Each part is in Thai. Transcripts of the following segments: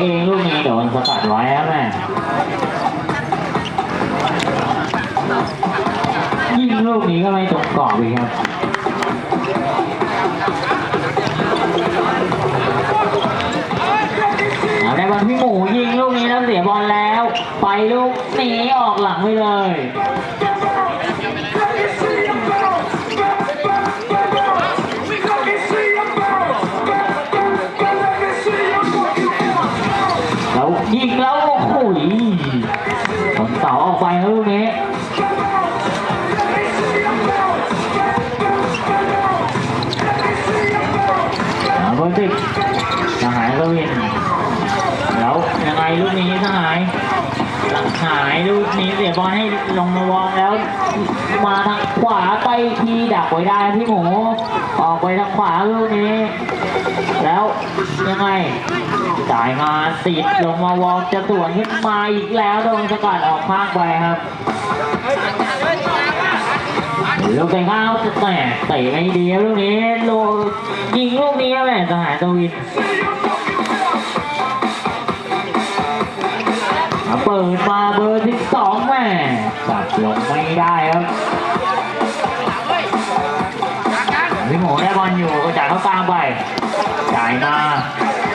เองลูกนี้โดนสะกัดไว้ครับแม่ยิงลูกนี้ก็ไม่ตรงกรอบอีกครับเอาได้บอลพี่หมูยิงลูกนี้แล้วเสียบอลแล้ว ไปลูกหนีออกหลังไปเลยายลูกนี้ทหารหลังหายลูกนี้เสียบอลให้ลงมาวองแล้ว มาทางขวาไปทีดักไว้ได้พี่หมูออกไปทางขวาลูกนี้ แล้วยังไงจ่ายมาติดลงมาวองจะสวนขึ้นมาอีกแล้วโดนสกัดออกข้างไปครับลูกเตะเข้าแต่เตะไม่ดีลูกนี้โลยิงลูกนี้แหละสหายตวิน เอาเปิดมาเบอร์ที่สองแม่จับลงไม่ได้ครับพี่หมูได้บอลอยู่ก็จ่ายเข้ากลางไปจ่ายมาเอา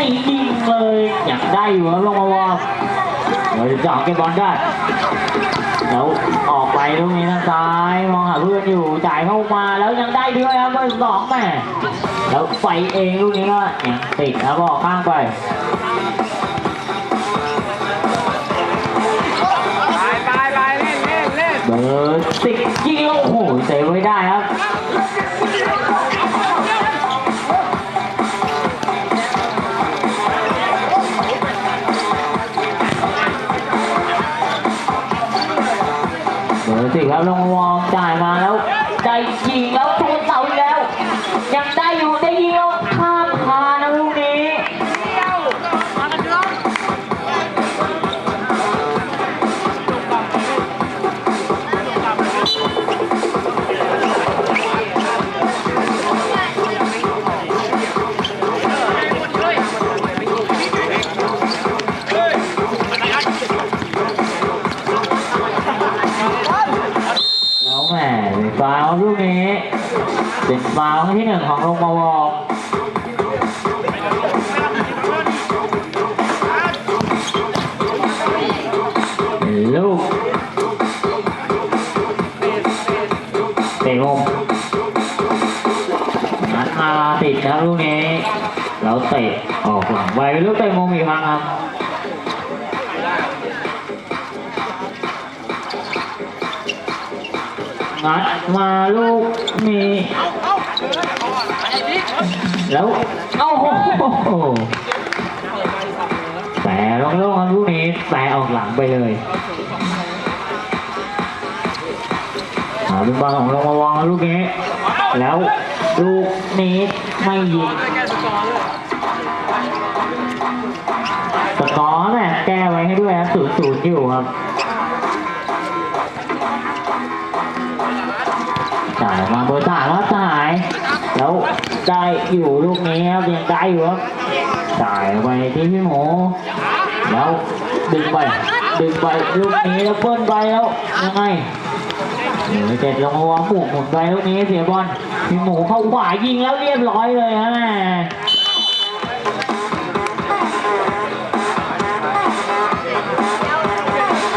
ตียิงเลยอยากได้อยู่ครับลงมาวอร์เราจะเจาะเก็บบอลได้แล้วออกไปตรงนี้ทางซ้ายมองหาเพื่อนอยู่จ่ายเข้ามาแล้วยังได้ด้วยครับเบอร์สองแม่แล้วไปเองลูกนี้ก็ยังติดครับออกข้างไปไปไปเล่นเล่นเล่นเบอร์สิบยิงโอ้โหเซฟไว้ได้ครับ เป็นฟาวที่หนึ่งของลงมาวอลูกเตะมุมนัดมาติดครับลูกนี้แล้วเตะออกหลังไปลูกเตะมุมอีกครั้งครับงัดมาลูกนี้ แล้วเอ้าโหแต่ลงโล่งครับลูกนี้แต่ออกหลังไปเลยเอาลูกบอลของลงมาวางลูกนี้ แล้วลูกนี้ไม่ยิงสกอร์เนี่ยแก้ไว้ให้ด้วยครับศูนย์ศูนย์อยู่ครับจ่ายมาเบอร์สามแล้วจ่าย แล้วได้อยู่ลูกนี้ครับยังได้อยู่ครับจ่ายไปที่พี่หมูแล้วดึงไปดึงไปลูกนี้แล้วเปิ้ลไปแล้วยังไงเจ็ดลงมาวหมุนหมุนไปลูกนี้เสียบอลพี่หมูเข้าขวายิงแล้วเรียบร้อยเลยฮะแม่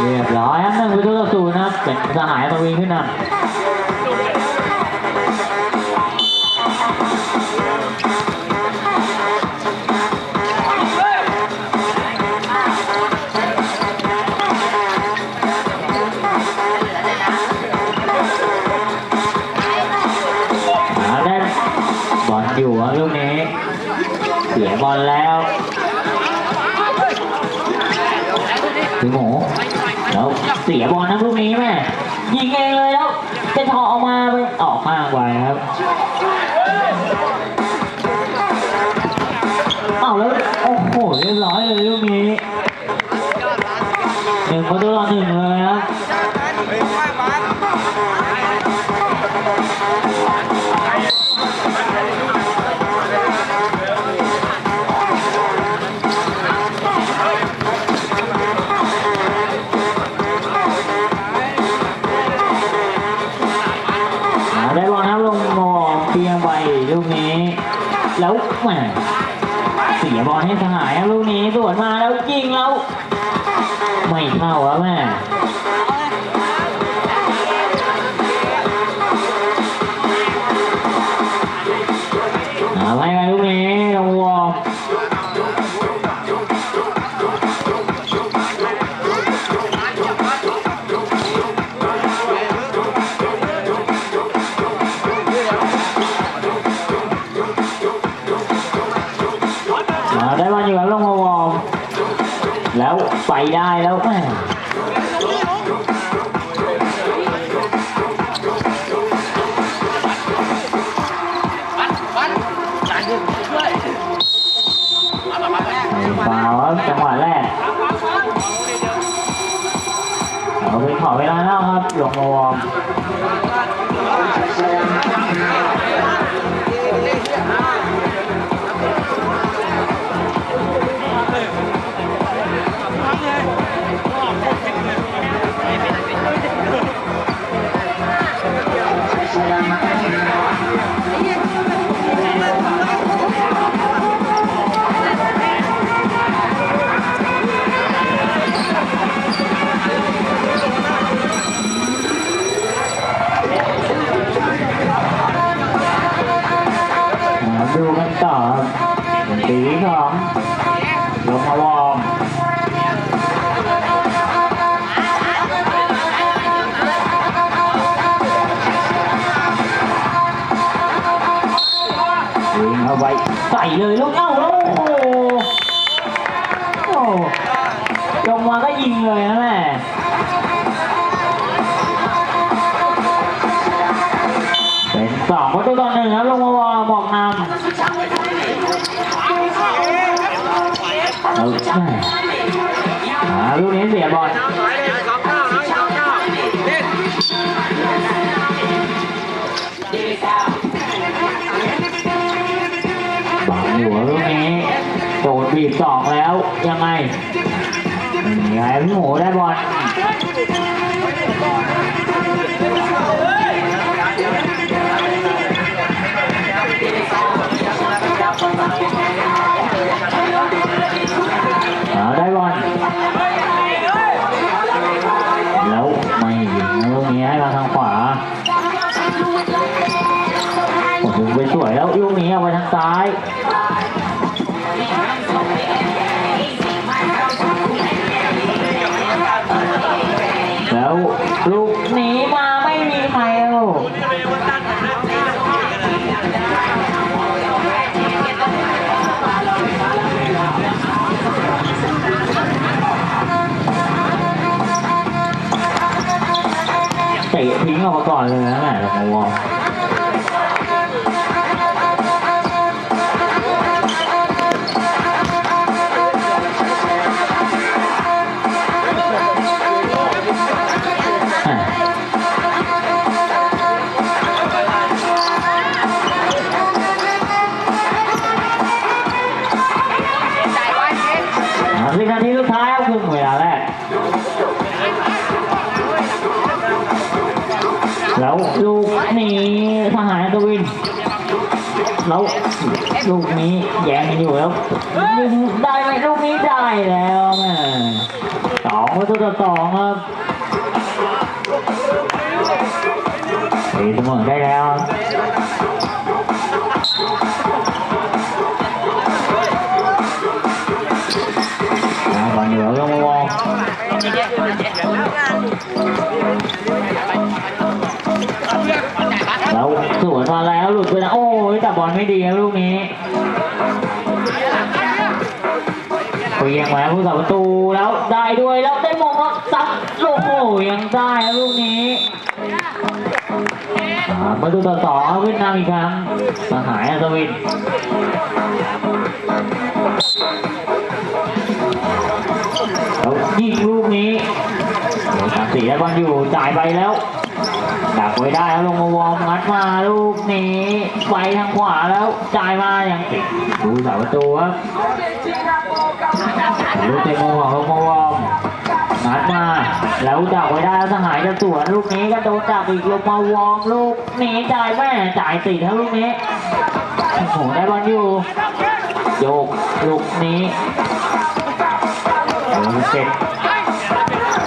เรียบร้อยครับหนึ่งประตูต่อศูนย์นะเป็นสหายตะวีขึ้นนำ สียบอลนะลูกนี้แม่ยิงเองเลยแล้วจะถอออกมาไปออกมากไว้ครับ เข้าแล้วแม่ ฟาวครับจังหวะแรกเอาไปขอเวลาแล้วครับลงมาวอร์ม เลยลูกเอ้าล้วโอ้โหลงมาก็ยิงเลยนะแม่เป็นสองประตูต่อหนึ่งครับลงมาวอบอกนำเอาแม่อ่าลูกนี้เสียบอล โดนบีบสองแล้วยังไงยังไงพี่หมูได้บอลได้บอลแล้วไม่ยิงลูกนี้ให้มาทางขวาโอ้โหไปสวยแล้วลูกนี้เอาไปทางซ้าย แล้วลูกหนีมาไม่มีใครเอาเตะทิ้งออกมาก่อนเลยนะแม่เรามาวอ ลูกนี้แย่งกันอยู่แล้วยิงได้ไหมลูกนี้ได้แล้วแม่สองประตูต่อสองครับตีเสมอได้แล้ว เยียงแหวนผู้สับประตูแล้วได้ด้วยแล้วได้มงแล้วซับโอ้โหยังได้ลูกนี้อ่าประตูต่อสองเวียดนามอีกครั้งสหายอัศวินแล้วยิงลูกนี้สามสี่ได้วบอลอยู่จ่ายไปแล้ว ดักไว้ได้แล้วลงมาวอร์มงัดมาลูกนี้ไปทางขวาแล้วจ่ายมาอย่างติดดูเสาประตูครับลูกเตะมุมของลงมาวอร์มงัดมาแล้วดักไว้ได้แล้วสหายจะสวนลูกนี้ก็โดนดักอีกลงมาวอร์มลูกนี้จ่ายแม่จ่ายติดครับลูกนี้โอ้โหได้บอลอยู่โยกลูกนี้เบอร์เจ็ด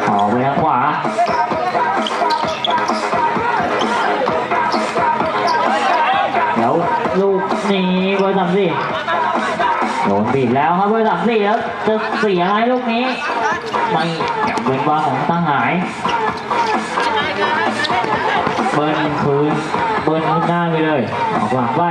ออกไปทางขวา นี้เบอร์สามสี่โดนบีบแล้วครับเบอร์สามสี่แล้วจะเสียไหมลูกนี้ไม่เป็นว่าของตั้งหาย เบิร์นคืนเบิร์นขึ้นหน้าไปเลยออกหลังไป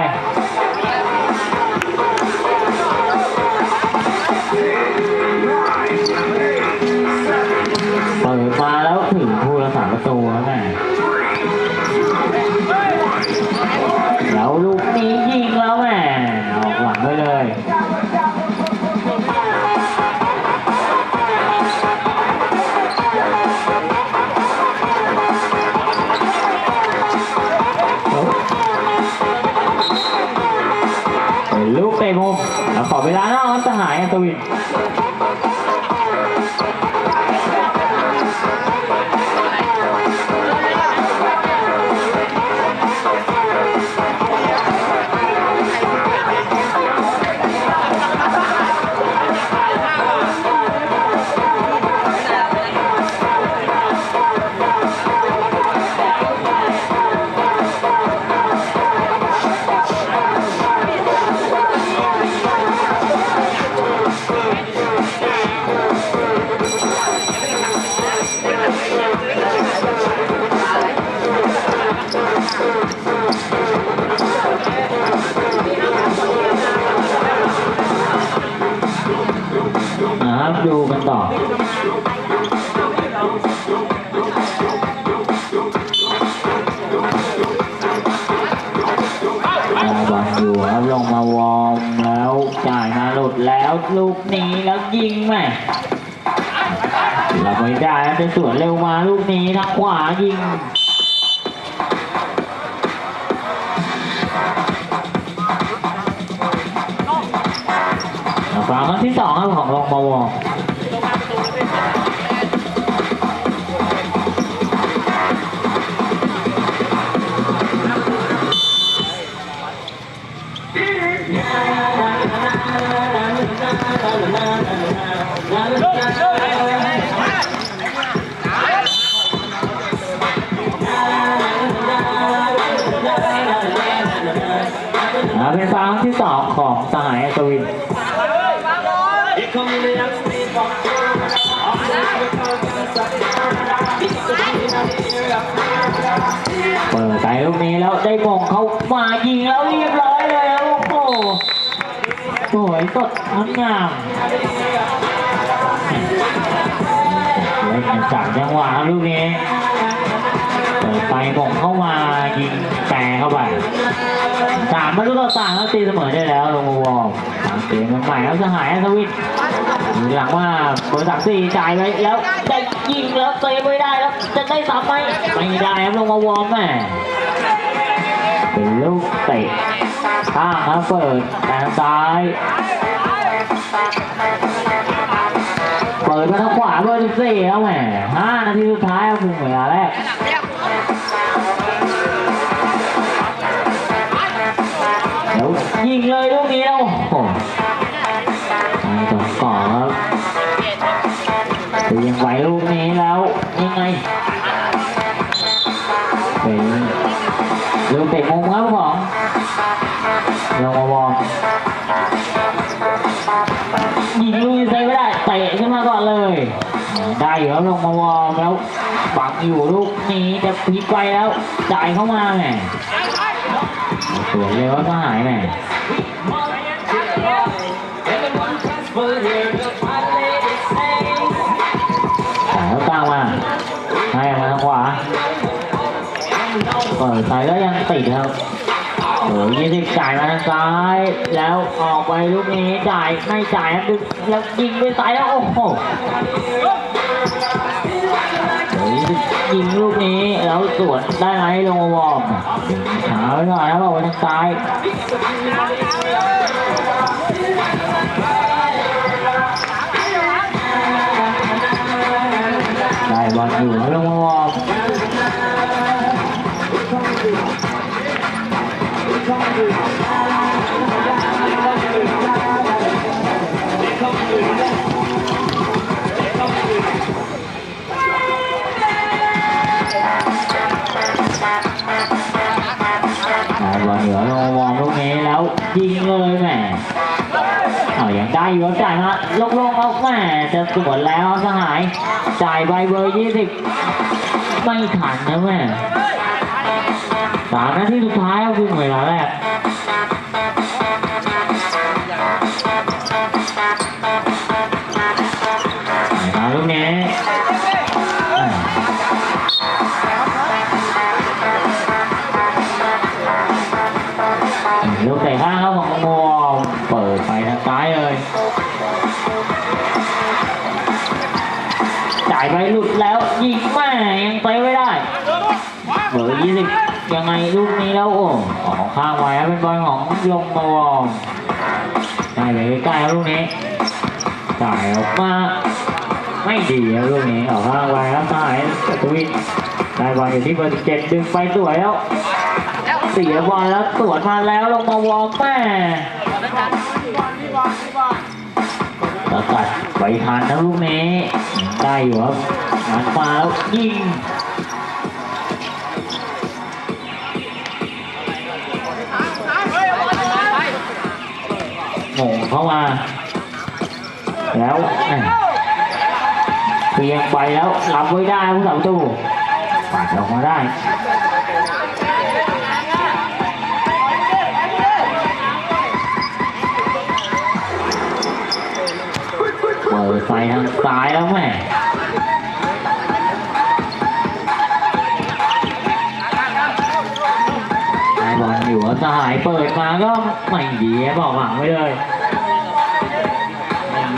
ไม่ได้แล้วจะสวนเร็วมาลูกนี้ทางขวายิงฝาครั้งที่สองครับของลงมาวอ เป็นฟางที่สองของสหายอัศวินเปิดไปลูกนี้แล้วได้มงเขามายิงแล้วเรียบร้อยเลยโอ้โหสวยสดงดงามเล่นกันจากจังหวะลูกนี้ ไปมงเข้ามายิงแปรเข้าไปสามประตูต่อสามแล้วตีเสมอได้แล้วลงมาวอลเกมมันใหม่แล้วสหายอัศวินหลังว่าเบอร์สามสี่จ่ายไปแล้วได้ยิงแล้วเซฟไว้ได้แล้วจะได้ซ้ำไหมไม่ได้ครับลงมาวอร์มแม่เป็นลูกเตะข้างครับเปิดทางซ้ายเปิดมาทางขวาเบอร์สิบสี่แล้วแหมห้านาทีสุดท้ายครับครึ่งเวลาแรก ยิงเลยลูกนี้แล้วโอ้โหไปต่อก่อนครับยังไหวลูกนี้แล้วยังไงเป็นลูกเตะมุมครับของลองมาวอร์มยิงลูกนี้ใช้ไม่ได้เตะขึ้นมาก่อนเลย ได้อยู่แล้วลงมาวอร์มแล้วปักอยู่ลูกนี้จะพลิกไปแล้วจ่ายเข้ามาแหมสวนเร็วก็หายแม่สายตั้งมาให้มาขวาเปิดไปแล้วยังติดครับโอ้ยี่สิบจ่ายมาทางซ้าย แล้วออกไปลูกนี้จ่ายไม่จ่ายครับดึงแล้วยิงไปซ้ายแล้วโอ้โห ยิงลูกนี้แล้วสวนได้ไหมลงวอร์มหาไว้หน่อยแล้วออกไปทางซ้ายได้บอลอยู่แล้วลงวอร์มได้บอลอ ยู่แล้วลงมาวอร์ลูกนี้แล้วยิงเลยแหมเอาอย่างได้อยู่ครับจ่ายมาลงๆเอาแหมจะสวนแล้วสหาย จ่ายใบเบอร์ยี่สิบไม่ทันนะแม่สามนาทีสุดท้ายเอาคือเวลาแรกายไปหลุดแล้วยิงแม่ยังไปไม่ได้เบอร์ยี่สิบยังไงลูกนี้แล้วโอ้ออกข้างไว้เป็นบอลของยงมาวองได้เลยใกล้ลูกนี้จ่ายออกมาไม่ดีครับลูกนี้ออกข้างไว้ครับสายตวินได้บอลอยู่ที่เบอร์เจ็ดดึงไปสวยแล้วเสียบอลแล้วตรวจมาแล้วลงมาวองแม่สกัดไปทันนะลูกนี้ ได้อยู่ครับหันมาแล้วยิงหม่งเข้ามา แล้วแหม่เพียงไปแล้วรับไว้ได้ผู้สาวตู้ปัดออกมาได้เปิดไฟทางซ้ายแล้วแม่ สหายเปิดมาก็ไม่ดีบอกหวังไว้เลย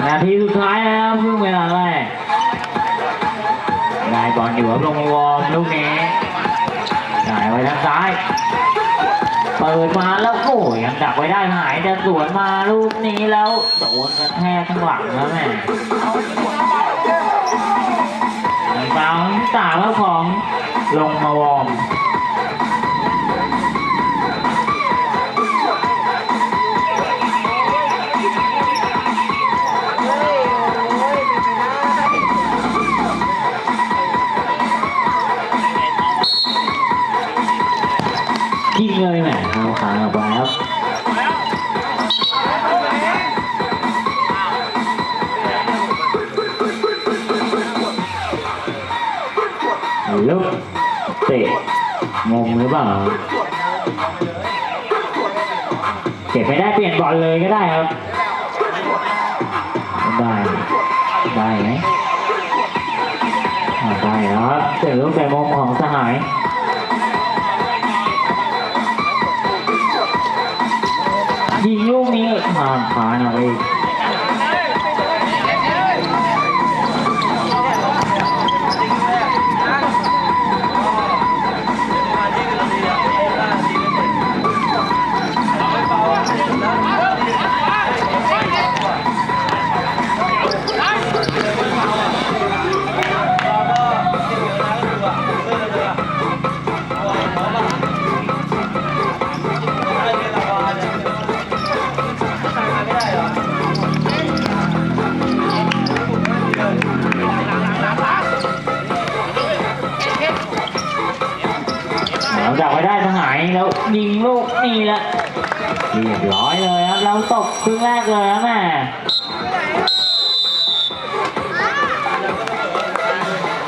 นาทีสุดท้ายแล้วเพิ่งเวลาแรกได้บอลอยู่ลงวอร์มลูกนี้ได้ไว้ทางซ้าย เปิดมาแล้วโอ้ยยังดักไว้ได้หายจะสวนมาลูกนี้แล้วโดนกระแทกข้างหลังแล้วแม่ทางสาแล้วของลงมาวอร์ม งเลยแหมเอาขาครับลุกเตะงงหรือเปล่าเก็บไม่ได้เปลี่ยนบอลเลยก็ได้ครับ ได้ ได้ไหมได้ครับเตะลูกแต่มุมของสหาย ยิงลูกนี้ผ่างขานอยหลั